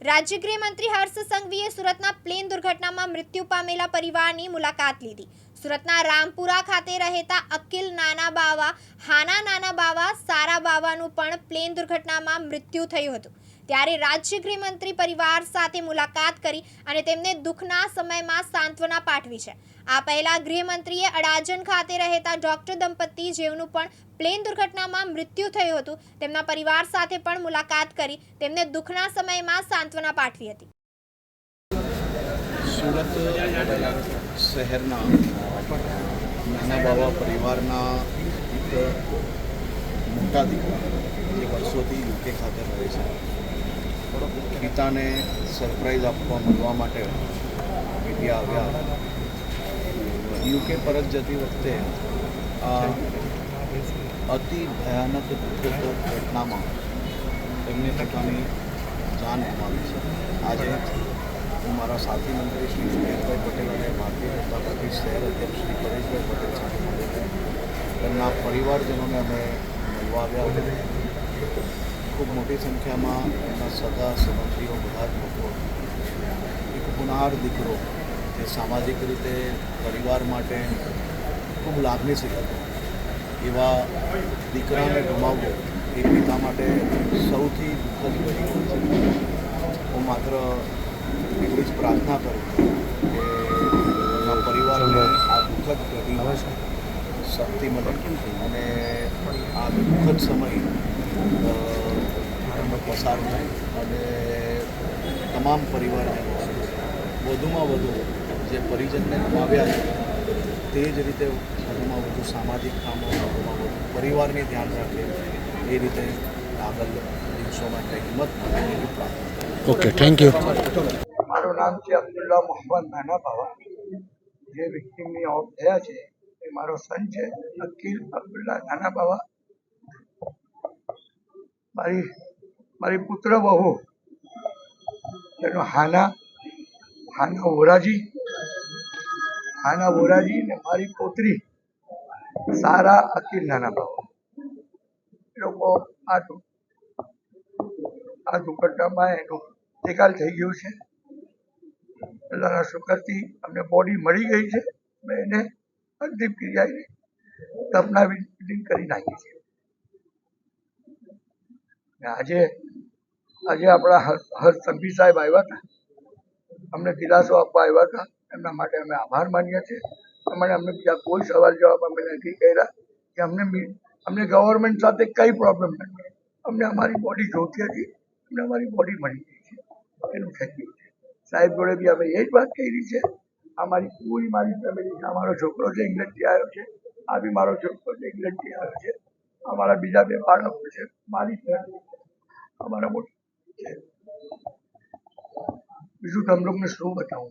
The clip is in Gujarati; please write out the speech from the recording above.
રાજ્ય ગૃહમંત્રી હર્ષ સંઘવીએ સુરતના પ્લેન દુર્ઘટનામાં મૃત્યુ પામેલા પરિવારની મુલાકાત લીધી. સુરતના રામપુરા ખાતે રહેતા અકિલ નાના બાવા, હાના નાના બાવા, સારા બાવાનું પણ પ્લેન દુર્ઘટનામાં મૃત્યુ થયું હતું. ત્યારે રાજ્ય ગૃહમંત્રી પરિવાર સાથે મુલાકાત કરી અને તેમને દુઃખના સમયમાં સાંત્વના પાઠવી છે. આ પહેલા ગૃહમંત્રીએ અડાજણ ખાતે રહેતા ડોક્ટર દંપતી જેવનું પણ પ્લેન દુર્ઘટનામાં મૃત્યુ થયું હતું. તેમના પરિવાર સાથે પણ મુલાકાત કરી તેમને દુઃખના સમયમાં સાંત્વના પાઠવી હતી. સુરત શહેરના નાના બાબા પરિવારના એક મોટા દીકરા જે વર્ષોથી યુકે ખાતે રહે છે. પિતાને સરપ્રાઈઝ આપવા મળવા માટે મીડિયા આવ્યા. યુકે પરત જતી વખતે અતિ ભયાનક ઘટનામાં તેમની પોતાની જાન ગુમાવી છે. આજે હું મારા સાથી મંત્રી શ્રી સુરેશભાઈ પટેલ અને ભારતીય જનતા પાર્ટી શહેર અધ્યક્ષ શ્રી પરેશભાઈ પટેલ સાથે મળીને તેમના પરિવારજનોને અમે મળવા આવ્યા હતા ખૂબ મોટી સંખ્યામાં એમના સગા, સંબંધીઓ, બધા જ લોકો, એક ગુનાર દીકરો જે સામાજિક રીતે પરિવાર માટે ખૂબ લાગણીશીલ હતો એવા દીકરાને ગુમાવવો એ પિતા માટે સૌથી દુઃખદ બની હોય છે. હું માત્ર એટલી જ પ્રાર્થના કરું કે પરિવારને આ દુઃખદ ઘડી શક્તિ મળે અને આ દુઃખદ સમય પસાર થાય અને તમામ પરિવારને વધુમાં વધુ જે પરિજનને ગુમાવ્યા છે તે જ રીતે વધુમાં વધુ સામાજિક કામો વધુમાં વધુ પરિવારને ધ્યાન રાખે એ રીતે આગળ દિવસો માટે હિંમત એવી પ્રાર્થના. ઓકે થેન્ક યુ મારું નામ છે અબ્દુલ્લા મોહમ્મદ નાના બાવા. જે વ્યક્તિની ઓફ થયા છે એ મારો સન છે અકીલ અબ્દુલ્લા નાના બાવા. મારી મારી પુત્ર બહુ એનો હાના હાના વોરાજી હાના વોરાજી ને મારી પોતરી, સારા અકીલ નાના બાવા એ લોકો આ આ દુર્ઘટનામાં એનું નિકાલ થઈ ગયું છે. અલ્લાહના શુકરથી અમને બોડી મળી ગઈ છે. મેં એને અંતિમ ક્રિયાએ તપના વિધિ કરી નાખી છે. આજે આજે આપણા હર સંભી સાહેબ આવ્યા હતા. અમને દિલાસો આપવા આવ્યા હતા. એમના માટે અમે આભાર માનીએ છીએ. અમારે અમને બીજા કોઈ સવાલ જવાબ અમે નથી કર્યા કે અમને અમને ગવર્મેન્ટ સાથે કઈ પ્રોબ્લેમ નથી. અમને અમારી બોડી જોતી હતી, અમને અમારી બોડી મળી ગઈ છે. એનું થઈ છે. સાહેબ જોડે બી અમે એ જ વાત કરી છે. અમારી પૂરી મારી ફેમિલી છે અમારો છોકરો છે, ઇંગ્લેન્ડથી આવ્યો છે. આ બી મારો છોકરો છે, ઇંગ્લેન્ડથી આવ્યો છે. અમારા બીજા બે બાળકો છે, મારી ફેમિલી અમારા મોટી છે. બીજું તમ લોકોને શું બતાવું